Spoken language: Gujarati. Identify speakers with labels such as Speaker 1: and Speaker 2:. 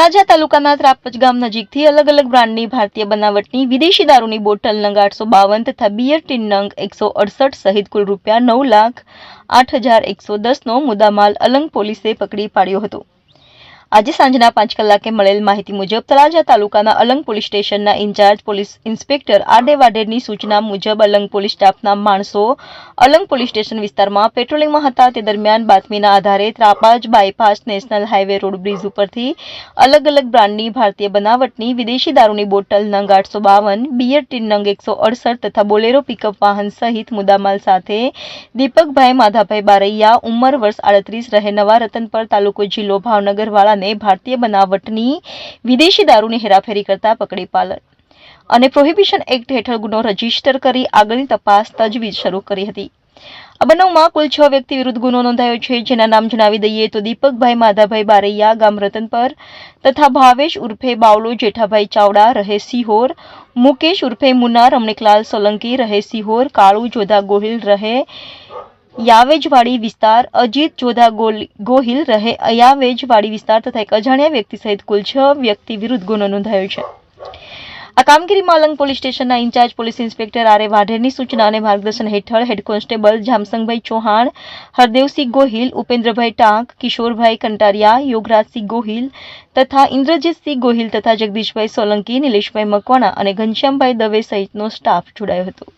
Speaker 1: તળાજા તાલુકાના ત્રાપજ ગામ નજીકથી અલગ અલગ બ્રાન્ડની ભારતીય બનાવટની વિદેશી દારૂની બોટલ નંગ આઠસો બાવન તથા બિયર ટીન નંગ એકસો અડસઠ સહિત કુલ રૂપિયા નવ લાખ આઠ હજાર એકસો દસનો મુદ્દામાલ અલંગ પોલીસે પકડી પાડ્યો હતો. આજે સાંજના પાંચ કલાકે મળેલ માહિતી મુજબ તળાજા તાલુકાના અલંગ પોલીસ સ્ટેશનના ઇન્ચાર્જ પોલીસ ઇન્સ્પેક્ટર આરડે વાડેરની સૂચના મુજબ અલંગ પોલીસ સ્ટાફના માણસો અલંગ પોલીસ સ્ટેશન વિસ્તારમાં પેટ્રોલિંગમાં હતા. તે દરમિયાન બાતમીના આધારે Trapaj bypass national highway road bridge ઉપરથી અલગ અલગ બ્રાન્ડની ભારતીય બનાવટની વિદેશી દારૂની બોટલ નંગ આઠસો બાવન, બિયર ટીન નંગ એકસો અડસઠ તથા બોલેરો પિકઅપ વાહન સહિત મુદ્દામાલ સાથે દીપકભાઈ માધાભાઈ બારૈયા ઉંમર વર્ષ આડત્રીસ રહે નવા રતનપર તાલુકો જિલ્લો ભાવનગર વાળાને ભારતીય બનાવટની વિદેશી દારૂની હેરાફેરી કરતા પકડી પાલન. અને પ્રોહિબિશન એક્ટ હેઠળ ગુનો રજિસ્ટર કરી આગળની તપાસ તજવીજ શરૂ કરી હતી. આ બનાવમાં કુલ છ વ્યક્તિ વિરુદ્ધ ગુનો નોંધાયો છે, જેના નામ જણાવી દઈએ તો દીપકભાઈ માધાભાઈ બારૈયા ગામ રતનપર તથા ભાવેશ ઉર્ફે બાવલો જેઠાભાઈ ચાવડા રહે સિહોર મુકેશ ઉર્ફે મુના રમણીકલાલ સોલંકી રહે સિહોર કાળુ, જોધા ગોહિલ, રહે યાવેજવાડી વિસ્તાર અજીત જોધા ગોહિલ રહે. અયાવેજવાડી વિસ્તાર તથા એક અજાણ્યા વ્યક્તિ સહિત કુલ છ વ્યક્તિ વિરુદ્ધ ગુનો નોંધાયો છે. આ કામગીરીમાં અલંગ પોલીસ સ્ટેશનના ઇન્ચાર્જ પોલીસ ઇન્સ્પેક્ટર આર. વાઢેરની સૂચના અને માર્ગદર્શન હેઠળ હેડ કોન્સ્ટેબલ જામસંગભાઈ ચૌહાણ, હરદેવસિંહ ગોહિલ, ઉપેન્દ્રભાઈ ટાંક, કિશોરભાઈ કંટારિયા, યોગરાજસિંહ ગોહિલ તથા ઇન્દ્રજીતસિંહ ગોહિલ તથા જગદીશભાઈ સોલંકી, નિલેશભાઈ મકવાણા અને ઘનશ્યામભાઈ દવે સહિતનો સ્ટાફ જોડાયો હતો.